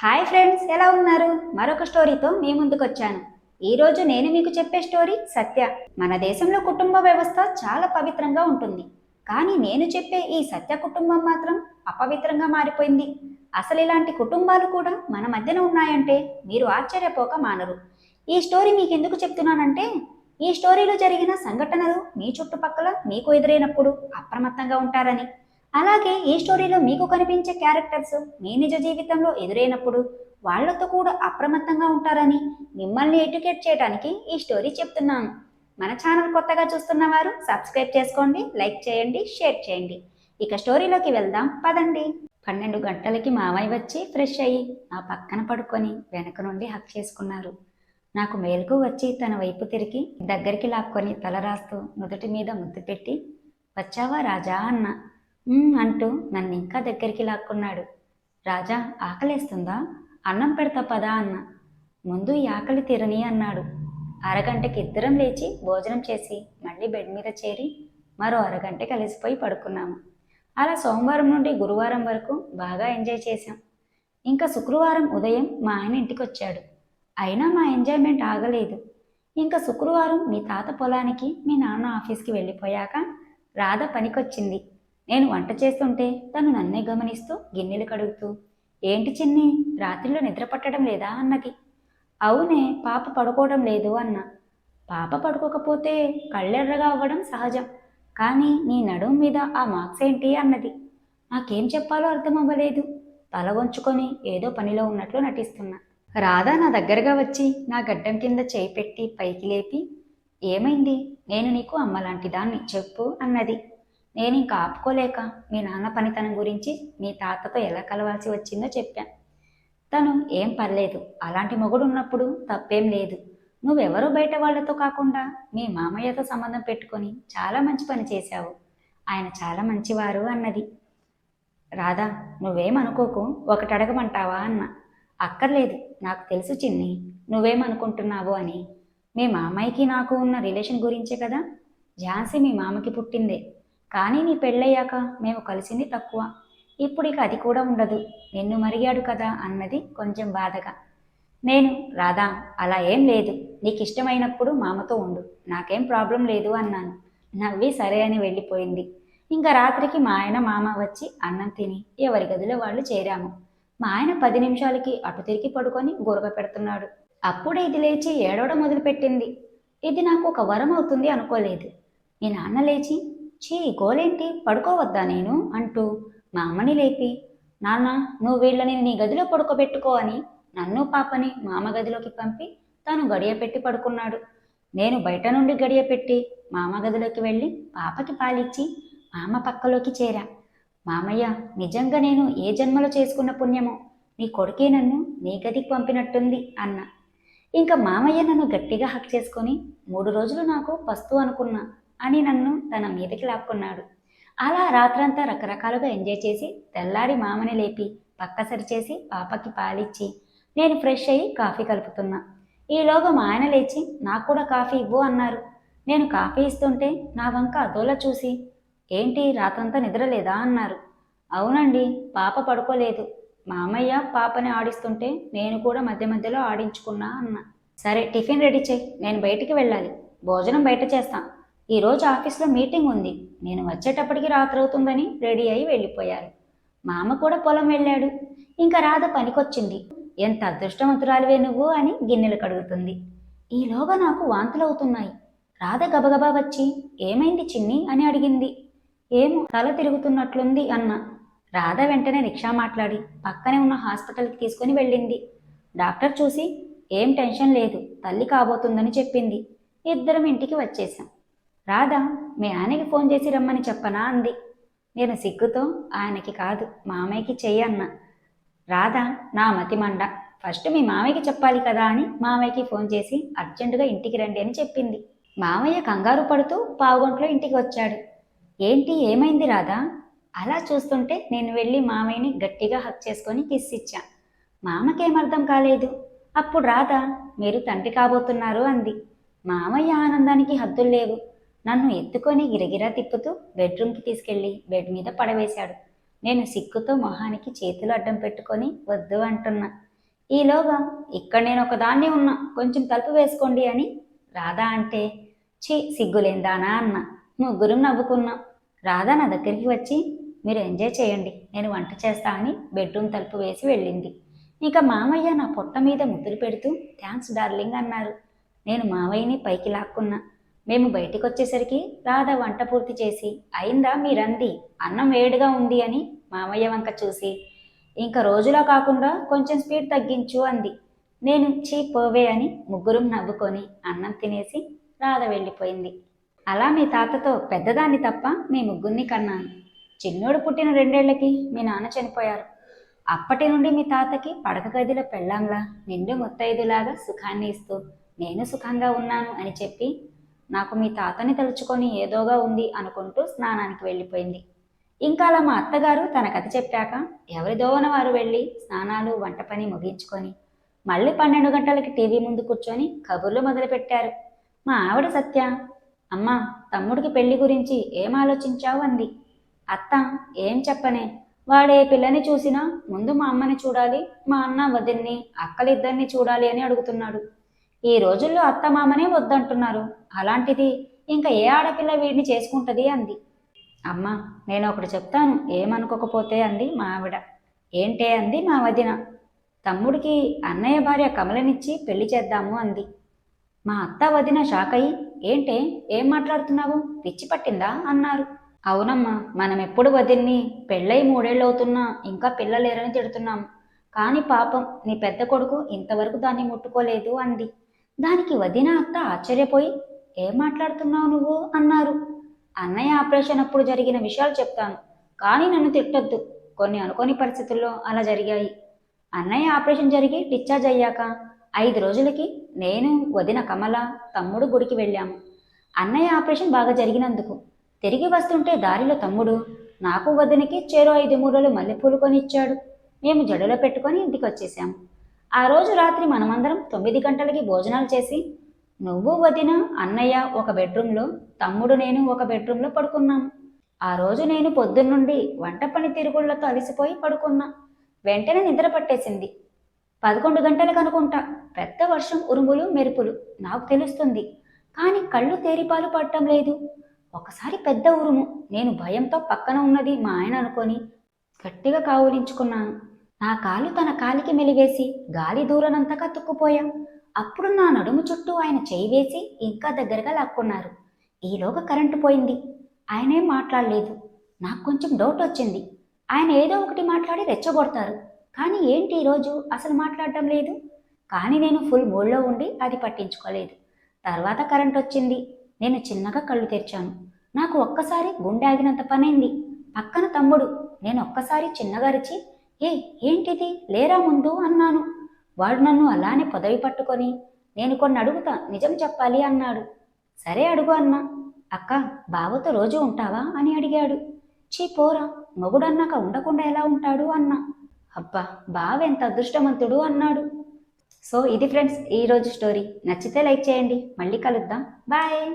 Hi friends ఎలా ఉన్నారు? మరొక స్టోరీతో మీ ముందుకు వచ్చాను ఈరోజు నేను మీకు చెప్పే స్టోరీ సత్య. మన దేశంలో కుటుంబ వ్యవస్థ చాలా పవిత్రంగా ఉంటుంది. కానీ నేను చెప్పే ఈ సత్య కుటుంబం మాత్రం అపవిత్రంగా మారిపోయింది. అసలు ఇలాంటి కుటుంబాలు కూడా మన మధ్యన ఉన్నాయంటే మీరు ఆశ్చర్యపోక మానరు. ఈ స్టోరీ మీకు ఎందుకు చెప్తున్నానంటే ఈ స్టోరీలో జరిగిన సంఘటనలు మీ చుట్టుపక్కల మీకు ఎదురైనప్పుడు అప్రమత్తంగా ఉంటారని. అలాగే ఈ స్టోరీలో మీకు కనిపించే క్యారెక్టర్స్ మీ నిజ జీవితంలో ఎదురైనప్పుడు వాళ్ళతో కూడా అప్రమత్తంగా ఉంటారని మిమ్మల్ని ఎడ్యుకేట్ చేయడానికి ఈ స్టోరీ చెప్తున్నాను మన ఛానల్ కొత్తగా చూస్తున్న వారు సబ్స్క్రైబ్ చేసుకోండి లైక్ చేయండి షేర్ చేయండి. ఇక స్టోరీలోకి వెళ్దాం పదండి. పన్నెండు గంటలకి మామయ్య వచ్చి ఫ్రెష్ అయ్యి నా పక్కన పడుకొని వెనక నుండి హక్ చేసుకున్నారు. నాకు మేలుకు వచ్చి తన వైపు తిరిగి దగ్గరికి లాక్కొని తల రాస్తూ నుదుటి మీద ముద్దు పెట్టి వచ్చావా రాజా అన్న అంటూ నన్ను ఇంకా దగ్గరికి లాక్కున్నాడు. రాజా ఆకలేస్తుందా? అన్నం పెడతా పదా అన్న. ముందు ఈ ఆకలి తీరని అన్నాడు. అరగంటకి ఇద్దరం లేచి భోజనం చేసి మళ్ళీ బెడ్ మీద చేరి మరో అరగంట కలిసిపోయి పడుకున్నాము. అలా సోమవారం నుండి గురువారం వరకు బాగా ఎంజాయ్ చేశాం. ఇంకా శుక్రవారం ఉదయం మా ఆయన ఇంటికి వచ్చాడు అయినా మా ఎంజాయ్మెంట్ ఆగలేదు. ఇంకా శుక్రవారం మీ తాత పొలానికి మీ నాన్న ఆఫీస్కి వెళ్ళిపోయాక రాధ పనికొచ్చింది. నేను వంట చేస్తుంటే తను నన్నే గమనిస్తూ గిన్నెలు కడుగుతూ ఏంటి చిన్ని రాత్రిలో నిద్ర పట్టడం లేదా? అన్నది. అవునే పాప పడుకోవడం లేదు అన్న. పాప పడుకోకపోతే కళ్ళెర్రగా అవ్వడం సహజం కానీ నీ నడుం మీద ఆ మార్క్స్ ఏంటి? అన్నది. నాకేం చెప్పాలో అర్థం అవ్వలేదు తల వంచుకొని ఏదో పనిలో ఉన్నట్లు నటిస్తున్నా. రాధా నా దగ్గరగా వచ్చి నా గడ్డం కింద చేయి పెట్టి పైకి లేపి ఏమైంది? నేను నీకు అమ్మలాంటి దాన్ని చెప్పు అన్నది. నేను ఇంకా ఆపుకోలేక మీ నాన్న పనితనం గురించి మీ తాతతో ఎలా కలవాల్సి వచ్చిందో చెప్పాను తను ఏం పర్లేదు. అలాంటి మొగుడు ఉన్నప్పుడు తప్పేం లేదు. నువ్వెవరో బయట వాళ్ళతో కాకుండా మీ మామయ్యతో సంబంధం పెట్టుకొని చాలా మంచి పని చేశావు. ఆయన చాలా మంచివారు అన్నది. రాధా నువ్వేమనుకోకు. ఒకటి అడగమంటావా అన్న. అక్కర్లేదు. నాకు తెలుసు చిన్ని. నువ్వేమనుకుంటున్నావు అని. మీ మామయ్యకి నాకు ఉన్న రిలేషన్ గురించే కదా. ఝాన్సీ మీ మామకి పుట్టిందే. కానీ నీ పెళ్ళయ్యాక మేము కలిసింది తక్కువ. ఇప్పుడు ఇక అది కూడా ఉండదు. నిన్ను మరిగాడు కదా అన్నది కొంచెం బాధగా. నేను రాధా అలా ఏం లేదు. నీకు ఇష్టమైనప్పుడు మామతో ఉండు. నాకేం ప్రాబ్లం లేదు అన్నాను. నవ్వి సరే అని వెళ్ళిపోయింది. ఇంకా రాత్రికి మా ఆయన మామ వచ్చి అన్నం తిని ఎవరి గదిలో వాళ్ళు చేరాము. మా ఆయన పది నిమిషాలకి అటు తిరిగి పడుకొని గురగ పెడుతున్నాడు. అప్పుడే ఇది లేచి ఏడవడం మొదలుపెట్టింది. ఇది నాకు ఒక వరం అవుతుంది అనుకోలేదు. మీ నాన్న లేచి చీ గోలేంటి? పడుకోవద్దా నేను? అంటూ మా అమ్మని లేపి నాన్న నువ్వు వీళ్ళని నీ గదిలో పడుకోబెట్టుకో అని నన్ను పాపని మామ గదిలోకి పంపి తాను గడియ పెట్టి పడుకున్నాడు. నేను బయట నుండి గడియ పెట్టి మామ గదిలోకి వెళ్ళి పాపకి పాలిచ్చి మామ పక్కలోకి చేరా. మామయ్య నిజంగా నేను ఏ జన్మలో చేసుకున్న పుణ్యమో? నీ కొడుకే నన్ను నీ గదికి పంపినట్టుంది అన్న. ఇంకా మామయ్య నన్ను గట్టిగా హక్ చేసుకొని మూడు రోజులు నాకు పస్తు అనుకున్నా. అని నన్ను తన మీదకి లాక్కున్నాడు. అలా రాత్రంతా రకరకాలుగా ఎంజాయ్ చేసి తెల్లారి మామని లేపి పక్క సరిచేసి పాపకి పాలిచ్చి నేను ఫ్రెష్ అయ్యి కాఫీ కలుపుతున్నా. ఈలోగా మా ఆయన లేచి నాకు కూడా కాఫీ ఇవ్వు అన్నారు. నేను కాఫీ ఇస్తుంటే నా వంక అదోలా చూసి ఏంటి రాత్రంతా నిద్రలేదా అన్నారు. అవునండి పాప పడుకోలేదు. మామయ్య పాపని ఆడిస్తుంటే నేను కూడా మధ్య మధ్యలో ఆడించుకున్నా అన్న. సరే టిఫిన్ రెడీ చేయి నేను బయటికి వెళ్ళాలి. భోజనం బయట చేస్తాను ఈరోజు ఆఫీస్లో మీటింగ్ ఉంది. నేను వచ్చేటప్పటికి రాత్రి అవుతుందని రెడీ అయి వెళ్ళిపోయారు మామ కూడా పొలం వెళ్ళాడు. ఇంకా రాధ పనికొచ్చింది. ఎంత అదృష్టవంతురాలివే నువ్వు అని గిన్నెలు కడుగుతుంది. ఈలోగా నాకు వాంతులు అవుతున్నాయి రాధ గబగబా వచ్చి ఏమైంది చిన్ని? అని అడిగింది. ఏమో తల తిరుగుతున్నట్లుంది అన్న. రాధ వెంటనే రిక్షా మాట్లాడి పక్కనే ఉన్న హాస్పిటల్కి తీసుకుని వెళ్ళింది. డాక్టర్ చూసి ఏం టెన్షన్ లేదు తల్లి కాబోతుందని చెప్పింది. ఇద్దరం ఇంటికి వచ్చేసాం. రాధా మీ ఆయనకి ఫోన్ చేసి రమ్మని చెప్పనా అంది. నేను సిగ్గుతో ఆయనకి కాదు మామయ్యకి చెయ్యి అన్న. నా మతి మండ. ఫస్ట్ మీ మామయ్యకి చెప్పాలి కదా అని మామయ్యకి ఫోన్ చేసి అర్జెంటుగా ఇంటికి రండి అని చెప్పింది. మామయ్య కంగారు పడుతూ పావుగొంట్లో ఇంటికి వచ్చాడు. ఏంటి ఏమైంది రాధా? అలా చూస్తుంటే నేను వెళ్ళి మామయ్యని గట్టిగా హక్ చేసుకొని కిస్ ఇచ్చా. మామకేం అర్థం కాలేదు. అప్పుడు రాధా మీరు తండ్రి కాబోతున్నారు అంది. మామయ్య ఆనందానికి హద్దులు లేవు. నన్ను ఎత్తుకొని గిరగిరా తిప్పుతూ బెడ్రూమ్కి తీసుకెళ్ళి బెడ్ మీద పడవేశాడు. నేను సిగ్గుతో మొహానికి చేతులు అడ్డం పెట్టుకొని వద్దు అంటున్నా. ఈలోగా ఇక్కడ నేను ఒక దాన్ని ఉన్నా కొంచెం తలుపు వేసుకోండి అని రాధా అంటే ఛీ సిగ్గులేందానా అన్న. ముగ్గురం నవ్వుకున్నాం. రాధా నా దగ్గరికి వచ్చి మీరు ఎంజాయ్ చేయండి నేను వంట చేస్తా అని బెడ్రూమ్ తలుపు వేసి వెళ్ళింది. ఇక మామయ్య నా పొట్ట మీద ముద్దులు పెడుతూ థ్యాంక్స్ డార్లింగ్ అన్నారు. నేను మావయ్యని పైకి లాక్కున్నా. మేము బయటికి వచ్చేసరికి రాధ వంట పూర్తి చేసి అయిందా మీరంది అన్నం వేడిగా ఉంది అని మామయ్య వంక చూసి ఇంకా రోజులా కాకుండా కొంచెం స్పీడ్ తగ్గించు అంది. నేను చీ పోవే అని ముగ్గురం నవ్వుకొని అన్నం తినేసి రాధ వెళ్ళిపోయింది. అలా మీ తాతతో పెద్దదాన్ని తప్ప మీ ముగ్గురిని కన్నాను. చిన్నోడు పుట్టిన రెండేళ్ళకి మీ నాన్న చనిపోయారు. అప్పటి నుండి మీ తాతకి పడక గదిలో పెళ్ళాంలా నిండు ముత్తైదులాగా సుఖాన్ని ఇస్తూ నేను సుఖంగా ఉన్నాను అని చెప్పి నాకు మీ తాతని తలుచుకొని ఏదోగా ఉంది అనుకుంటూ స్నానానికి వెళ్ళిపోయింది. ఇంకా అలా మా అత్తగారు తన కథ చెప్పాక ఎవరిదోన వారు వెళ్ళి స్నానాలు వంట పని ముగించుకొని మళ్ళీ పన్నెండు గంటలకి టీవీ ముందు కూర్చొని కబుర్లు మొదలుపెట్టారు. మా ఆవిడ సత్య అమ్మా తమ్ముడికి పెళ్ళి గురించి ఏం ఆలోచించావు? అంది. అత్త ఏం చెప్పనే? వాడే పిల్లని చూసినా ముందు మా అమ్మని చూడాలి మా అన్న వదిన్ని అక్కలిద్దరిని చూడాలి అని అడుగుతున్నాడు. ఈ రోజుల్లో అత్త మామనే వద్దంటున్నారు. అలాంటిది ఇంకా ఏ ఆడపిల్ల వీడిని చేసుకుంటది అంది. అమ్మా నేను ఒకటి చెప్తాను ఏమనుకోకపోతే అంది మా ఆవిడ ఏంటే అంది మా వదిన. తమ్ముడికి అన్నయ్య భార్య కమలనిచ్చి పెళ్ళి చేద్దాము అంది. మా అత్త వదిన షాక్ అయి ఏంటే ఏం మాట్లాడుతున్నావు? పిచ్చి పట్టిందా? అన్నారు. అవునమ్మా మనం ఎప్పుడు వదిన్ని పెళ్ళై మూడేళ్ళు అవుతున్నా ఇంకా పిల్లలేరని తిడుతున్నాం. కానీ పాపం నీ పెద్ద కొడుకు ఇంతవరకు దాన్ని ముట్టుకోలేదు అంది. దానికి వదిన అత్త ఆశ్చర్యపోయి ఏం మాట్లాడుతున్నావు నువ్వు? అన్నారు. అన్నయ్య ఆపరేషన్ అప్పుడు జరిగిన విషయాలు చెప్తాను కానీ నన్ను తిట్టొద్దు. కొన్ని అనుకోని పరిస్థితుల్లో అలా జరిగాయి. అన్నయ్య ఆపరేషన్ జరిగి డిశ్చార్జ్ అయ్యాక ఐదు రోజులకి నేను వదిన కమల తమ్ముడు గుడికి వెళ్ళాము. అన్నయ్య ఆపరేషన్ బాగా జరిగినందుకు. తిరిగి వస్తుంటే దారిలో తమ్ముడు నాకు వదినకి చేరో ఐదు మూరలు మల్లెపూలు కొనిచ్చాడు. మేము జడలో పెట్టుకొని ఇంటికి వచ్చేసాము ఆ రోజు రాత్రి మనమందరం తొమ్మిది గంటలకి భోజనాలు చేసి నువ్వు వదిన అన్నయ్య ఒక బెడ్రూమ్లో తమ్ముడు నేను ఒక బెడ్రూమ్లో పడుకున్నాం. ఆ రోజు నేను పొద్దున్నుండి వంట పని తిరుగుళ్ళతో అలసిపోయి పడుకున్నా. వెంటనే నిద్ర పట్టేసింది. పదకొండు గంటలకు అనుకుంటా పెద్ద వర్షం ఉరుములు మెరుపులు నాకు తెలుస్తుంది. కానీ కళ్ళు తేరిపాలు పడటం లేదు. ఒకసారి పెద్ద ఉరుము నేను భయంతో పక్కన ఉన్నది మా ఆయన అనుకొని గట్టిగా కావులించుకున్నాను. నా కాలు తన కాలికి మెలివేసి గాలి దూరనంతగా తుక్కుపోయాం అప్పుడు నా నడుము చుట్టూ ఆయన చేయి వేసి ఇంకా దగ్గరగా లాక్కున్నారు. ఈలోగా కరెంటు పోయింది. ఆయనేం మాట్లాడలేదు. నాకు కొంచెం డౌట్ వచ్చింది. ఆయన ఏదో ఒకటి మాట్లాడి రెచ్చగొడతారు. కానీ ఏంటి ఈరోజు అసలు మాట్లాడటం లేదు? కానీ నేను ఫుల్ మూడ్లో ఉండి అది పట్టించుకోలేదు. తర్వాత కరెంట్ వచ్చింది. నేను చిన్నగా కళ్ళు తెరిచాను. నాకు ఒక్కసారి గుండె ఆగినంత పనైంది. పక్కన తమ్ముడు నేను ఒక్కసారి చిన్నగా రిచి ఏ ఏంటిది? లేరా ముందు అన్నాను. వాడు నన్ను అలానే పదవి పట్టుకొని నేను కొన్ని అడుగుతా నిజం చెప్పాలి అన్నాడు. సరే అడుగు అన్నా. అక్క బావతో రోజు ఉంటావా? అని అడిగాడు. చీ పోరా మొగుడన్నాక ఉండకుండా ఎలా ఉంటాడు? అన్నా. అబ్బా బావ ఎంత అదృష్టవంతుడు? అన్నాడు. సో ఇది ఫ్రెండ్స్ ఈరోజు స్టోరీ. నచ్చితే లైక్ చేయండి. మళ్ళీ కలుద్దాం. బాయ్.